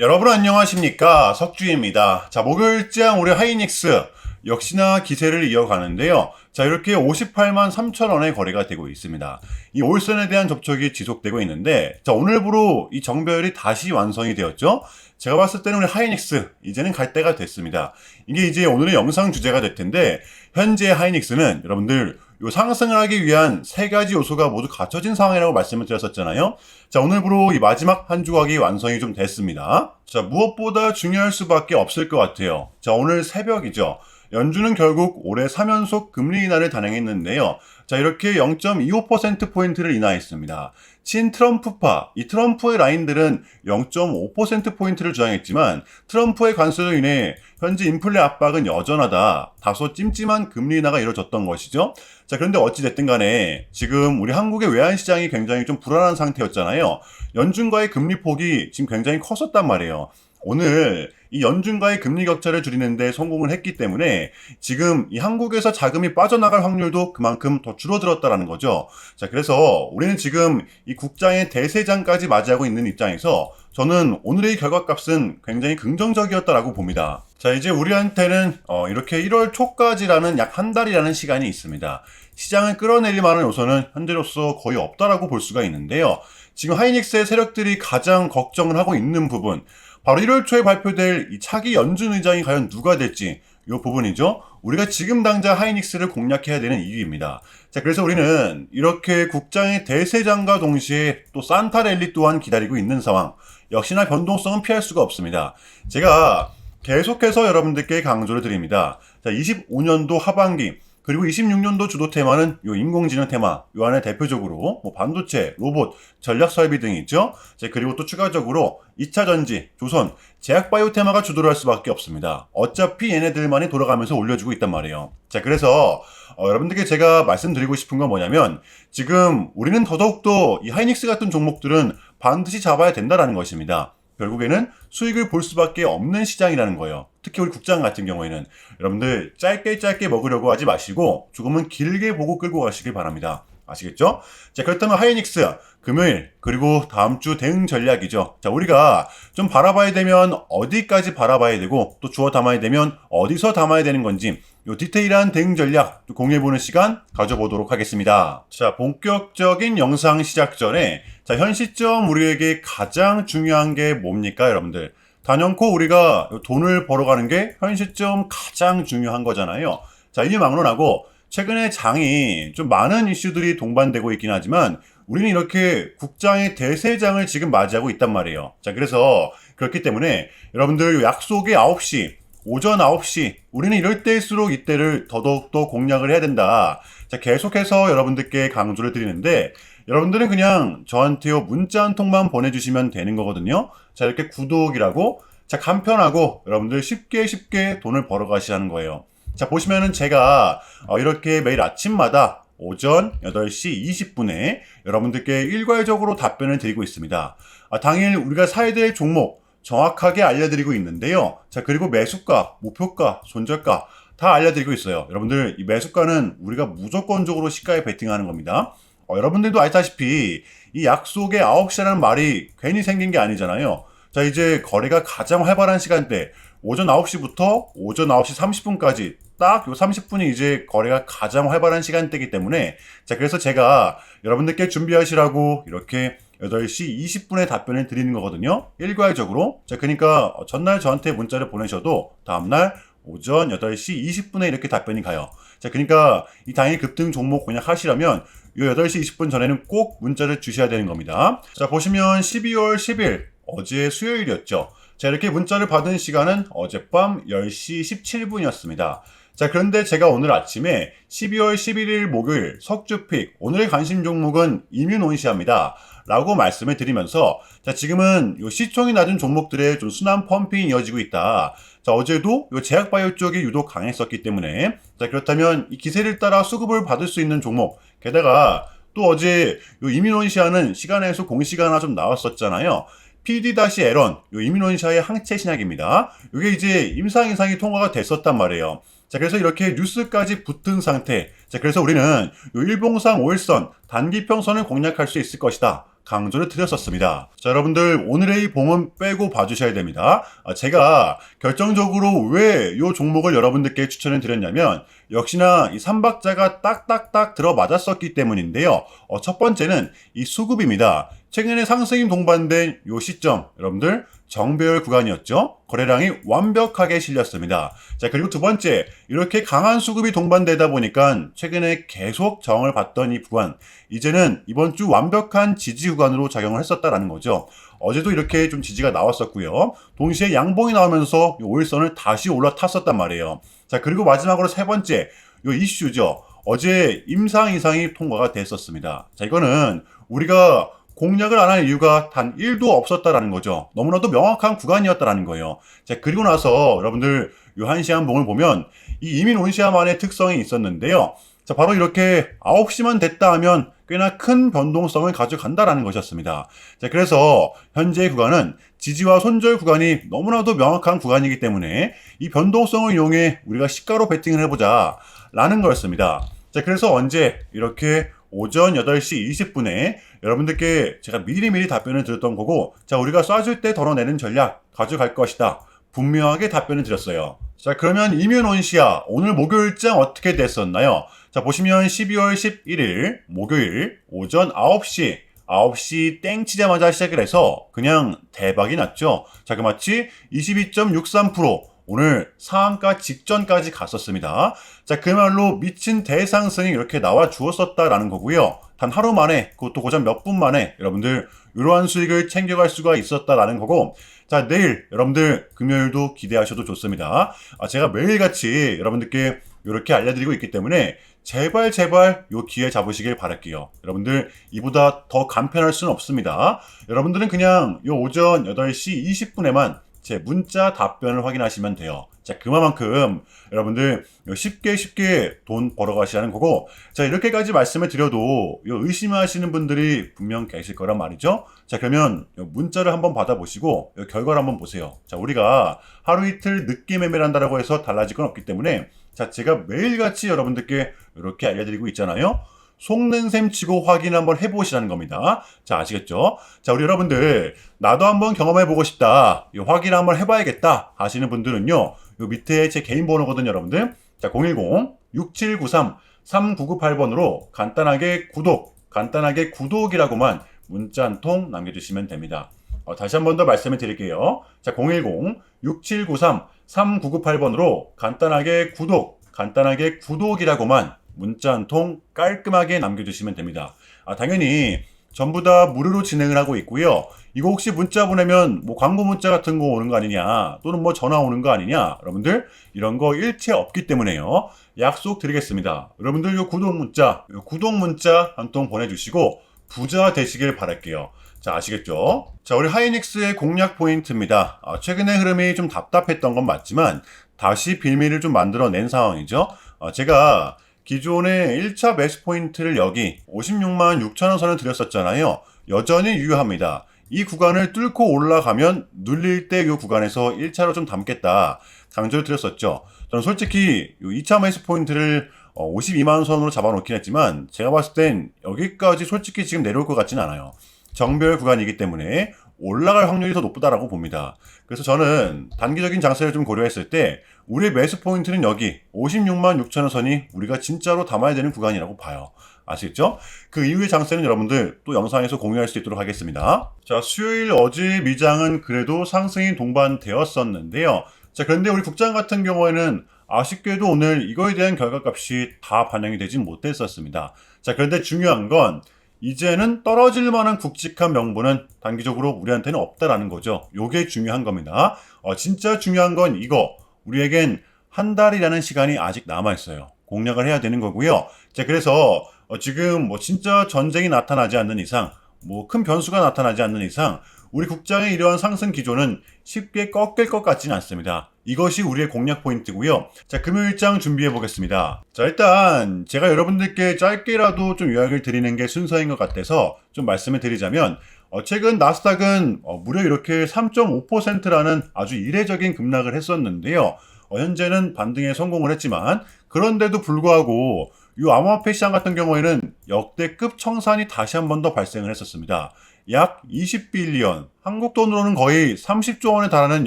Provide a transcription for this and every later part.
여러분 안녕하십니까 석주입니다. 자 목요일장 우리 하이닉스 역시나 기세를 이어가는데요. 자 이렇게 58만 3천 원의 거래가 되고 있습니다. 이 올선에 대한 접촉이 지속되고 있는데 자 오늘부로 이 정배열이 다시 완성이 되었죠. 제가 봤을 때는 우리 하이닉스 이제는 갈 때가 됐습니다. 이게 이제 오늘의 영상 주제가 될 텐데 현재 하이닉스는 여러분들 요 상승을 하기 위한 세 가지 요소가 모두 갖춰진 상황이라고 말씀을 드렸었잖아요. 자, 오늘부로 이 마지막 한 조각이 완성이 좀 됐습니다. 자, 무엇보다 중요할 수밖에 없을 것 같아요. 자, 오늘 새벽이죠. 연준은 결국 올해 3연속 금리 인하를 단행했는데요. 자, 이렇게 0.25%포인트를 인하했습니다. 친 트럼프파, 이 트럼프의 라인들은 0.5%포인트를 주장했지만 트럼프의 관세로 인해 현재 인플레 압박은 여전하다. 다소 찜찜한 금리 인하가 이루어졌던 것이죠. 자, 그런데 어찌됐든 간에 지금 우리 한국의 외환시장이 굉장히 좀 불안한 상태였잖아요. 연준과의 금리 폭이 지금 굉장히 컸었단 말이에요. 오늘 이 연준과의 금리 격차를 줄이는데 성공을 했기 때문에 지금 이 한국에서 자금이 빠져나갈 확률도 그만큼 더 줄어들었다라는 거죠. 자, 그래서 우리는 지금 이 국장의 대세장까지 맞이하고 있는 입장에서 저는 오늘의 결과값은 굉장히 긍정적이었다라고 봅니다. 자, 이제 우리한테는 어, 이렇게 1월 초까지라는 약 한 달이라는 시간이 있습니다. 시장을 끌어내릴 만한 요소는 현재로서 거의 없다라고 볼 수가 있는데요. 지금 하이닉스의 세력들이 가장 걱정을 하고 있는 부분, 바로 1월 초에 발표될 이 차기 연준 의장이 과연 누가 될지 이 부분이죠. 우리가 지금 당장 하이닉스를 공략해야 되는 이유입니다. 자, 그래서 우리는 이렇게 국장의 대세장과 동시에 또 산타 랠리 또한 기다리고 있는 상황. 역시나 변동성은 피할 수가 없습니다. 제가 계속해서 여러분들께 강조를 드립니다. 자, 25년도 하반기 그리고 26년도 주도 테마는 요 인공지능 테마, 요 안에 대표적으로 뭐 반도체, 로봇, 전략 설비 등이 있죠. 자, 그리고 또 추가적으로 2차 전지, 조선, 제약 바이오 테마가 주도를 할 수밖에 없습니다. 어차피 얘네들만이 돌아가면서 올려주고 있단 말이에요. 자, 그래서 어, 여러분들께 제가 말씀드리고 싶은 건 뭐냐면 지금 우리는 더더욱더 이 하이닉스 같은 종목들은 반드시 잡아야 된다라는 것입니다. 결국에는 수익을 볼 수밖에 없는 시장이라는 거예요. 특히 우리 국장 같은 경우에는 여러분들 짧게 짧게 먹으려고 하지 마시고 조금은 길게 보고 끌고 가시길 바랍니다. 아시겠죠? 자, 그렇다면 하이닉스 금요일 그리고 다음 주 대응 전략이죠. 자, 우리가 좀 바라봐야 되면 어디까지 바라봐야 되고 또 주어 담아야 되면 어디서 담아야 되는 건지 요 디테일한 대응 전략 공유해보는 시간 가져보도록 하겠습니다. 자, 본격적인 영상 시작 전에 자, 현 시점 우리에게 가장 중요한 게 뭡니까, 여러분들? 단연코 우리가 돈을 벌어가는 게 현 시점 가장 중요한 거잖아요. 자, 이게 막론하고 최근에 장이 좀 많은 이슈들이 동반되고 있긴 하지만 우리는 이렇게 국장의 대세장을 지금 맞이하고 있단 말이에요. 자, 그래서 그렇기 때문에 여러분들 약속의 9시, 오전 9시, 우리는 이럴 때일수록 이때를 더더욱더 공략을 해야 된다. 자, 계속해서 여러분들께 강조를 드리는데, 여러분들은 그냥 저한테요, 문자 한 통만 보내주시면 되는 거거든요. 자, 이렇게 구독이라고, 자, 간편하고, 여러분들 쉽게 쉽게 돈을 벌어 가시라는 거예요. 자, 보시면은 제가 어, 이렇게 매일 아침마다 오전 8시 20분에 여러분들께 일괄적으로 답변을 드리고 있습니다. 아, 당일 우리가 사야 될 종목 정확하게 알려드리고 있는데요. 자, 그리고 매수가, 목표가, 손절가 다 알려드리고 있어요. 여러분들 이 매수가는 우리가 무조건적으로 시가에 베팅하는 겁니다. 어, 여러분들도 알다시피 이 약속의 9시라는 말이 괜히 생긴 게 아니잖아요. 자, 이제 거래가 가장 활발한 시간대, 오전 9시부터 오전 9시 30분까지 딱 요 30분이 이제 거래가 가장 활발한 시간대이기 때문에 자, 그래서 제가 여러분들께 준비하시라고 이렇게 8시 20분에 답변을 드리는 거거든요. 일괄적으로. 자, 그러니까 전날 저한테 문자를 보내셔도 다음날 오전 8시 20분에 이렇게 답변이 가요. 자, 그러니까 이 당일 급등 종목 공략하시려면 요 8시 20분 전에는 꼭 문자를 주셔야 되는 겁니다. 자, 보시면 12월 10일 어제 수요일이었죠. 자, 이렇게 문자를 받은 시간은 어젯밤 10시 17분이었습니다. 자, 그런데 제가 오늘 아침에 12월 11일 목요일 석주픽 오늘의 관심 종목은 이뮨온시아입니다. 라고 말씀을 드리면서 자, 지금은 요 시총이 낮은 종목들의 좀 순환 펌핑이 이어지고 있다. 자, 어제도 요 제약바이오 쪽이 유독 강했었기 때문에 자, 그렇다면 이 기세를 따라 수급을 받을 수 있는 종목 게다가 또 어제 요 이뮨온시아는 시간에서 공시가 하나 좀 나왔었잖아요. PD-L1, 요 이민원샤의 항체 신약입니다. 이게 이제 임상 이상이 통과가 됐었단 말이에요. 자, 그래서 이렇게 뉴스까지 붙은 상태. 자, 그래서 우리는 요 일봉상 5일선 단기평선을 공략할 수 있을 것이다. 강조를 드렸었습니다. 자, 여러분들 오늘의 이 봉은 빼고 봐주셔야 됩니다. 아, 제가 결정적으로 왜 이 종목을 여러분들께 추천을 드렸냐면 역시나 이 삼박자가 딱딱딱 들어맞았었기 때문인데요. 어, 첫 번째는 이 수급입니다. 최근에 상승이 동반된 이 시점 여러분들 정배열 구간이었죠. 거래량이 완벽하게 실렸습니다. 자, 그리고 두 번째, 이렇게 강한 수급이 동반되다 보니까 최근에 계속 저항을 받던 이 구간, 이제는 이번 주 완벽한 지지 구간으로 작용을 했었다라는 거죠. 어제도 이렇게 좀 지지가 나왔었고요. 동시에 양봉이 나오면서 이 5일선을 다시 올라탔었단 말이에요. 자, 그리고 마지막으로 세 번째, 이 이슈죠. 어제 임상 이상이 통과가 됐었습니다. 자, 이거는 우리가 공략을 안할 이유가 단 1도 없었다라는 거죠. 너무나도 명확한 구간이었다라는 거예요. 자, 그리고 나서 여러분들 이 한시한 봉을 보면 이 이민 온시아만의 특성이 있었는데요. 자, 바로 이렇게 9시만 됐다 하면 꽤나 큰 변동성을 가져간다라는 것이었습니다. 자, 그래서 현재 구간은 지지와 손절 구간이 너무나도 명확한 구간이기 때문에 이 변동성을 이용해 우리가 시가로 베팅을 해보자 라는 거였습니다. 자, 그래서 언제 이렇게 오전 8시 20분에 여러분들께 제가 미리미리 답변을 드렸던 거고, 자, 우리가 쏴줄 때 덜어내는 전략 가져갈 것이다. 분명하게 답변을 드렸어요. 자, 그러면 이면 온시아, 오늘 목요일장 어떻게 됐었나요? 자, 보시면 12월 11일, 목요일, 오전 9시, 9시 땡 치자마자 시작을 해서 그냥 대박이 났죠. 자, 그 마치 22.63%, 오늘 상한가 직전까지 갔었습니다. 자, 그말로 미친 대상승이 이렇게 나와 주었었다라는 거고요. 단 하루 만에, 그것도 고작 몇 분 만에 여러분들 이러한 수익을 챙겨갈 수가 있었다라는 거고, 자, 내일 여러분들 금요일도 기대하셔도 좋습니다. 아, 제가 매일같이 여러분들께 이렇게 알려드리고 있기 때문에 제발 제발 요 기회 잡으시길 바랄게요. 여러분들 이보다 더 간편할 수는 없습니다. 여러분들은 그냥 요 오전 8시 20분에만 제 문자 답변을 확인하시면 돼요. 자, 그만큼 여러분들 쉽게 쉽게 돈 벌어가시라는 거고, 자, 이렇게까지 말씀을 드려도 의심하시는 분들이 분명 계실 거란 말이죠. 자, 그러면 문자를 한번 받아보시고 결과를 한번 보세요. 자, 우리가 하루 이틀 늦게 매매를 한다고 해서 달라질 건 없기 때문에 자, 제가 매일같이 여러분들께 이렇게 알려드리고 있잖아요. 속는 셈 치고 확인 한번 해보시라는 겁니다. 자, 아시겠죠? 자, 우리 여러분들, 나도 한번 경험해보고 싶다. 이 확인 한번 해봐야겠다. 하시는 분들은요, 요 밑에 제 개인 번호거든요, 여러분들. 자, 010-6793-3998번으로 간단하게 구독, 간단하게 구독이라고만 문자 한 통 남겨주시면 됩니다. 어, 다시 한 번 더 말씀을 드릴게요. 자, 010-6793-3998번으로 간단하게 구독, 간단하게 구독이라고만 문자 한 통 깔끔하게 남겨주시면 됩니다. 아, 당연히 전부 다 무료로 진행을 하고 있고요. 이거 혹시 문자 보내면 뭐 광고 문자 같은 거 오는 거 아니냐, 또는 뭐 전화 오는 거 아니냐, 여러분들 이런 거 일체 없기 때문에요. 약속 드리겠습니다. 여러분들 요 구독 문자, 요 구독 문자 한 통 보내주시고 부자 되시길 바랄게요. 자, 아시겠죠? 자, 우리 하이닉스의 공략 포인트입니다. 아, 최근의 흐름이 좀 답답했던 건 맞지만 다시 빌미를 좀 만들어낸 상황이죠. 아, 제가 기존의 1차 매수 포인트를 여기 56만 6천원 선을 드렸었잖아요. 여전히 유효합니다. 이 구간을 뚫고 올라가면 눌릴 때 이 구간에서 1차로 좀 담겠다. 강조를 드렸었죠. 저는 솔직히 2차 매수 포인트를 52만원 어, 선으로 잡아놓긴 했지만 제가 봤을 땐 여기까지 솔직히 지금 내려올 것 같지는 않아요. 정별 구간이기 때문에 올라갈 확률이 더 높다라고 봅니다. 그래서 저는 단기적인 장세를 좀 고려했을 때 우리의 매수 포인트는 여기 56만 6천원 선이 우리가 진짜로 담아야 되는 구간이라고 봐요. 아시겠죠? 그 이후의 장세는 여러분들 또 영상에서 공유할 수 있도록 하겠습니다. 자, 수요일 어제 미장은 그래도 상승이 동반되었었는데요. 자, 그런데 우리 국장 같은 경우에는 아쉽게도 오늘 이거에 대한 결과값이 다 반영이 되진 못했었습니다. 자, 그런데 중요한 건 이제는 떨어질 만한 굵직한 명분은 단기적으로 우리한테는 없다라는 거죠. 요게 중요한 겁니다. 어, 진짜 중요한 건 이거. 우리에겐 한 달이라는 시간이 아직 남아있어요. 공략을 해야 되는 거고요. 자, 그래서 어, 지금 뭐 진짜 전쟁이 나타나지 않는 이상, 뭐 큰 변수가 나타나지 않는 이상, 우리 국장의 이러한 상승 기조는 쉽게 꺾일 것 같지는 않습니다. 이것이 우리의 공략 포인트고요. 자, 금요일장 준비해 보겠습니다. 자, 일단 제가 여러분들께 짧게라도 좀 요약을 드리는 게 순서인 것 같아서 좀 말씀을 드리자면 어, 최근 나스닥은 어, 무려 이렇게 3.5%라는 아주 이례적인 급락을 했었는데요. 어, 현재는 반등에 성공을 했지만 그런데도 불구하고 이 암호화폐 시장 같은 경우에는 역대급 청산이 다시 한 번 더 발생을 했었습니다. 약 20빌리언, 한국 돈으로는 거의 30조 원에 달하는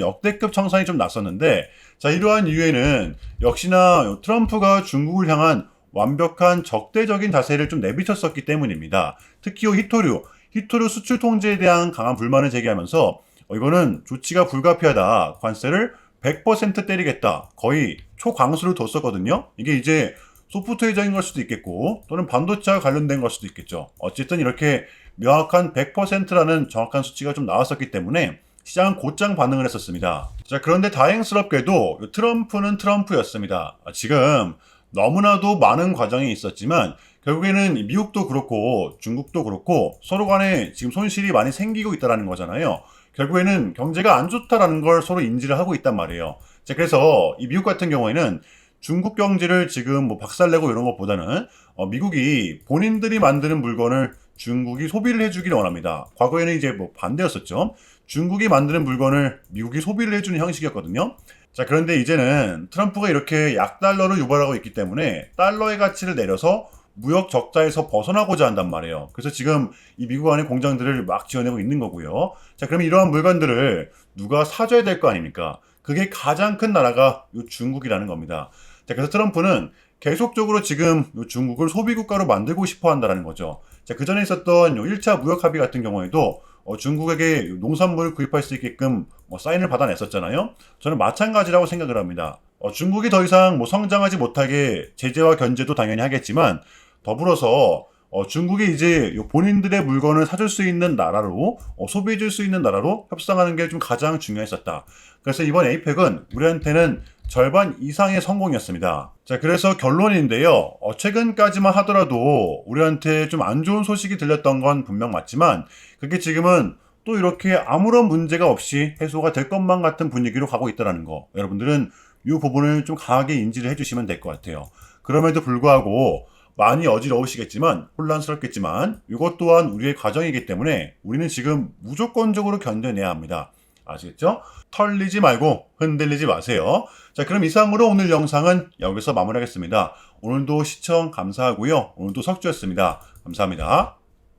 역대급 청산이 좀 났었는데, 자, 이러한 이유에는 역시나 트럼프가 중국을 향한 완벽한 적대적인 자세를 좀 내비쳤었기 때문입니다. 특히 이 히토류, 히토류 수출 통제에 대한 강한 불만을 제기하면서 어, 이거는 조치가 불가피하다. 관세를 100% 때리겠다. 거의 초강수를 뒀었거든요. 이게 이제 소프트웨어적인 걸 수도 있겠고 또는 반도체와 관련된 걸 수도 있겠죠. 어쨌든 이렇게 명확한 100%라는 정확한 수치가 좀 나왔었기 때문에 시장은 곧장 반응을 했었습니다. 자, 그런데 다행스럽게도 이 트럼프는 트럼프였습니다. 아, 지금 너무나도 많은 과정이 있었지만 결국에는 이 미국도 그렇고 중국도 그렇고 서로 간에 지금 손실이 많이 생기고 있다는 거잖아요. 결국에는 경제가 안 좋다라는 걸 서로 인지를 하고 있단 말이에요. 자, 그래서 이 미국 같은 경우에는 중국 경제를 지금 뭐 박살내고 이런 것보다는 어, 미국이 본인들이 만드는 물건을 중국이 소비를 해주기를 원합니다. 과거에는 이제 뭐 반대였었죠. 중국이 만드는 물건을 미국이 소비를 해주는 형식이었거든요. 자, 그런데 이제는 트럼프가 이렇게 약달러를 유발하고 있기 때문에 달러의 가치를 내려서 무역 적자에서 벗어나고자 한단 말이에요. 그래서 지금 이 미국 안에 공장들을 막 지어내고 있는 거고요. 자, 그럼 이러한 물건들을 누가 사줘야 될 거 아닙니까? 그게 가장 큰 나라가 요 중국이라는 겁니다. 자, 그래서 트럼프는 계속적으로 지금 요 중국을 소비국가로 만들고 싶어 한다는 거죠. 자, 그 전에 있었던 요 1차 무역 합의 같은 경우에도 어, 중국에게 농산물을 구입할 수 있게끔 뭐 사인을 받아냈었잖아요. 저는 마찬가지라고 생각을 합니다. 어, 중국이 더 이상 뭐 성장하지 못하게 제재와 견제도 당연히 하겠지만 더불어서 어, 중국이 이제 요 본인들의 물건을 사줄 수 있는 나라로 어, 소비해줄 수 있는 나라로 협상하는 게 좀 가장 중요했었다. 그래서 이번 에이펙은 우리한테는 절반 이상의 성공이었습니다. 자, 그래서 결론인데요. 어, 최근까지만 하더라도 우리한테 좀 안 좋은 소식이 들렸던 건 분명 맞지만 그게 지금은 또 이렇게 아무런 문제가 없이 해소가 될 것만 같은 분위기로 가고 있다는 거. 여러분들은 이 부분을 좀 강하게 인지를 해주시면 될 것 같아요. 그럼에도 불구하고 많이 어지러우시겠지만 혼란스럽겠지만 이것 또한 우리의 과정이기 때문에 우리는 지금 무조건적으로 견뎌내야 합니다. 아시겠죠? 털리지 말고 흔들리지 마세요. 자, 그럼 이상으로 오늘 영상은 여기서 마무리하겠습니다. 오늘도 시청 감사하고요. 오늘도 석주였습니다. 감사합니다.